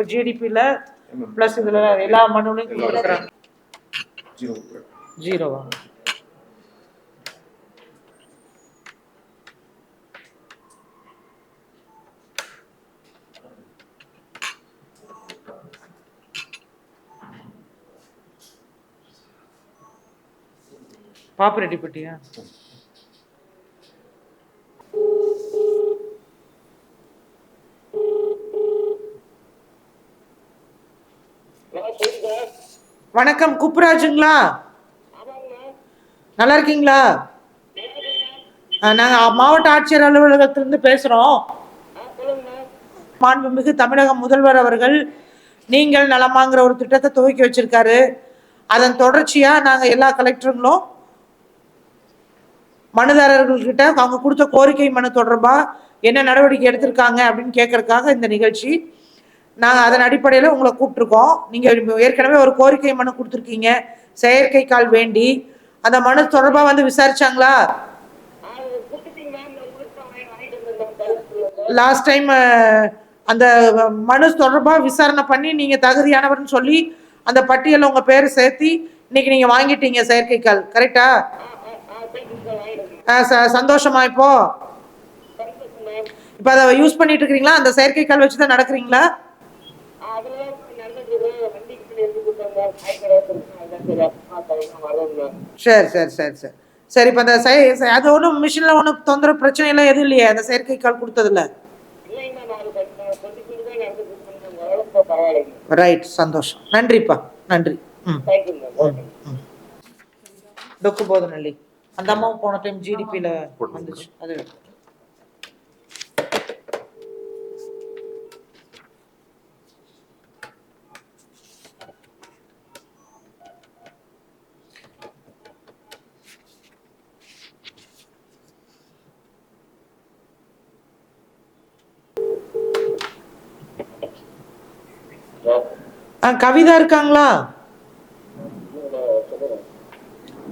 இப்போ ஜிடிபியில் ப்ளஸ் இதில் எல்லா மனுலையும் கொடுக்குறாங்க. ஜீரோ ஜீரோவா பாப்பரெட்டிப்பட்டியா வணக்கம் குப்புராஜுங்களா? நல்லா இருக்கீங்களா நாங்கள் மாவட்ட ஆட்சியர் அலுவலகத்திலிருந்து பேசுகிறோம் மாண்புமிகு தமிழக முதல்வர் அவர்கள் நீங்கள் நலமாங்கிற ஒரு திட்டத்தை துவக்கி வச்சிருக்காரு. அதன் தொடர்ச்சியாக நாங்கள் எல்லா கலெக்டருங்களும் மனுதாரர்கள்கிட்ட அவங்க கொடுத்த கோரிக்கை மனு தொடர்பாக என்ன நடவடிக்கை எடுத்திருக்காங்க அப்படின்னு கேட்கறதுக்காக இந்த நிகழ்ச்சி நாங்கள் அதன் அடிப்படையில் உங்களை கூப்பிட்ருக்கோம் நீங்கள் ஏற்கனவே ஒரு கோரிக்கை மனு கொடுத்துருக்கீங்க. செயற்கை கால் வேண்டி. அந்த மனு தொடர்பாக வந்து விசாரிச்சாங்களா? லாஸ்ட் டைம் அந்த மனு தொடர்பாக விசாரணை பண்ணி நீங்கள் தகுதியானவர்னு சொல்லி அந்த பட்டியலில் உங்கள் பேர் சேர்த்தி இன்னைக்கு நீங்கள் வாங்கிட்டீங்க செயற்கைக்கால் கரெக்டா ஆ, ச- சந்தோஷமா இப்போ? இப்போ அதை யூஸ் பண்ணிட்டு இருக்கிறீங்களா? அந்த செயற்கைக்கால் வச்சு தான் நடக்கிறீங்களா? சரி சரி சரி சரி. சரி இப்போ அந்த அது ஒன்றும் மிஷினில் ஒன்றும் தொந்தரவு பிரச்சனை எல்லாம் எதுவும் இல்லையே? அந்த செயற்கைக்கால் கொடுத்ததில்ல ரைட் சந்தோஷம். நன்றிப்பா நன்றி. ம். டொக்கு போதனல்லி அந்த அம்மாவும் போன டைம் ஜிடிபியில் வந்துச்சு. அது கவிதா இருக்காங்களா?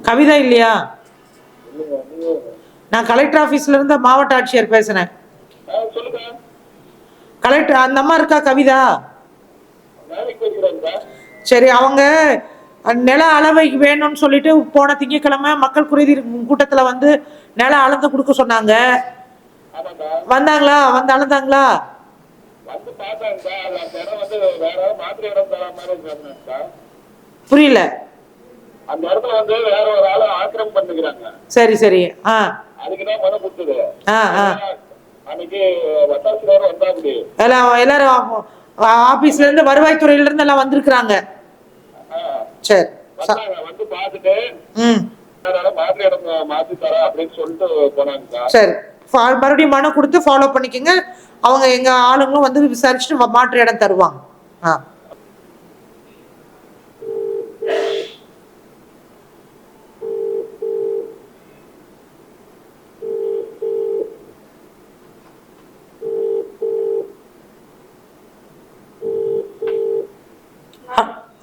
கவிதா இல்லையா? நான் கலெக்டர் ஆஃபீஸ்ல இருந்து மாவட்ட ஆட்சியர் பேசுறேன். கலெக்டர் அந்த அம்மா இருக்கா கவிதா? சரி அவங்க நில அளவை வேணும்னு சொல்லிட்டு போன திங்கக்கிழமை மக்கள் குறைதீர் கூட்டத்துல வந்து நில அளந்து கொடுக்க சொன்னாங்க. வந்தாங்களா? வந்து அளந்தாங்களா? புரியல. அந்த இடத்துல வந்து வேற ஒரு ஆளு ஆக்கிரமம் பண்ணிக்கிறாங்க. சரி சரி. ஆ. அதுக்குதான் மனு கொடுத்தது. ஆ ஆ. அன்னைக்கு வட்டாட்சியர் வந்தாப்படி எல்லாம் எல்லாரும் ஆபீஸ்ல இருந்து வருவாய்த்துறையில இருந்து எல்லாம் வந்திருக்கிறாங்க. சரி. வந்தாங்க. வந்து பார்த்துட்டு ம். வேற இடம் மாத்தி தரேன் அப்படின்னு சொல்லிட்டு போனாங்க. சார். மறுபடியும் மனு கொடுத்து ஃபாலோ பண்ணிக்கோங்க. அவங்க எங்க ஆளுங்களும் வந்து விசாரிச்சுட்டு மாற்று இடம் தருவாங்க. ஆ.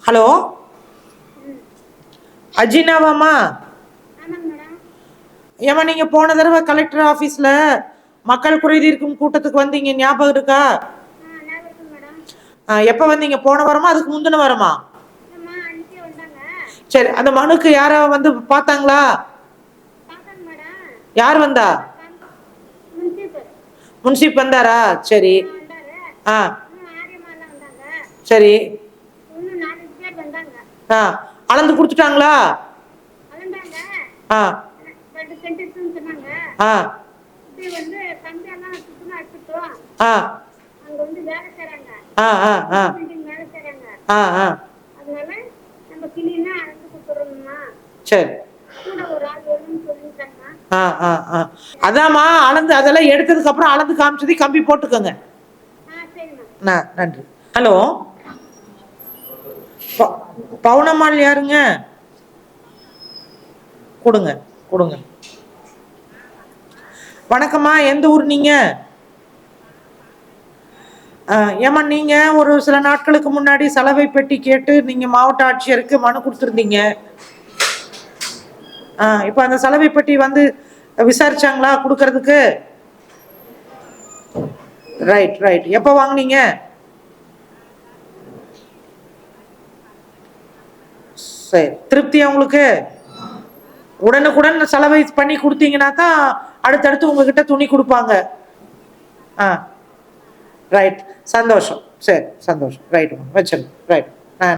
ஹலோ? மேடம். ஏம்மா நீங்க போன தடவை கலெக்டர் ஆபீஸ்ல மக்கள் குறைதீர்க்கும் கூட்டத்துக்கு வந்தீங்க ஞாபகம் இருக்கா? எப்ப வந்தீங்க? போன வாரமா? அதுக்கு முந்தின வாரமா? சரி அந்த மனுக்கு யாரோ வந்து பார்த்தாங்களா? யார் வந்தா? முன்சிப் வந்தாரா? சரி. ஆ. சரி. ஆ. அளந்து கொடுத்துட்டாங்களா? ஆ. ஆ. ஆ. ஆ ஆ ஆ. ஆ ஆ. சரி. ஆ ஆ ஆ. அதாம்மா அளந்து அதெல்லாம் எடுத்ததுக்கு அப்புறம் அளந்து காமிச்சது கம்பி போட்டுக்கோங்க. நன்றி. ஹலோ. பவுனம்மாள் யாருங்க? கொடுங்க கொடுங்க. வணக்கம்மா எந்த ஊர் நீங்கள் ஏம்மா நீங்கள் ஒரு சில நாட்களுக்கு முன்னாடி சலவை பெட்டி கேட்டு நீங்கள் மாவட்ட ஆட்சியருக்கு மனு கொடுத்துருந்தீங்க. ஆ இப்போ அந்த சலவை பெட்டி வந்து விசாரிச்சாங்களா கொடுக்கறதுக்கு? ரைட் ரைட் எப்போ வாங்கினீங்க? சரி திருப்தியா உங்களுக்கு? உடனுக்குடன் செலவை பண்ணி கொடுத்தீங்கன்னா தான் அடுத்தடுத்து உங்ககிட்ட துணி கொடுப்பாங்க. ஆ. ரைட் சந்தோஷம். சரி சந்தோஷம். ரைட் வச்சிருங்க. ரைட்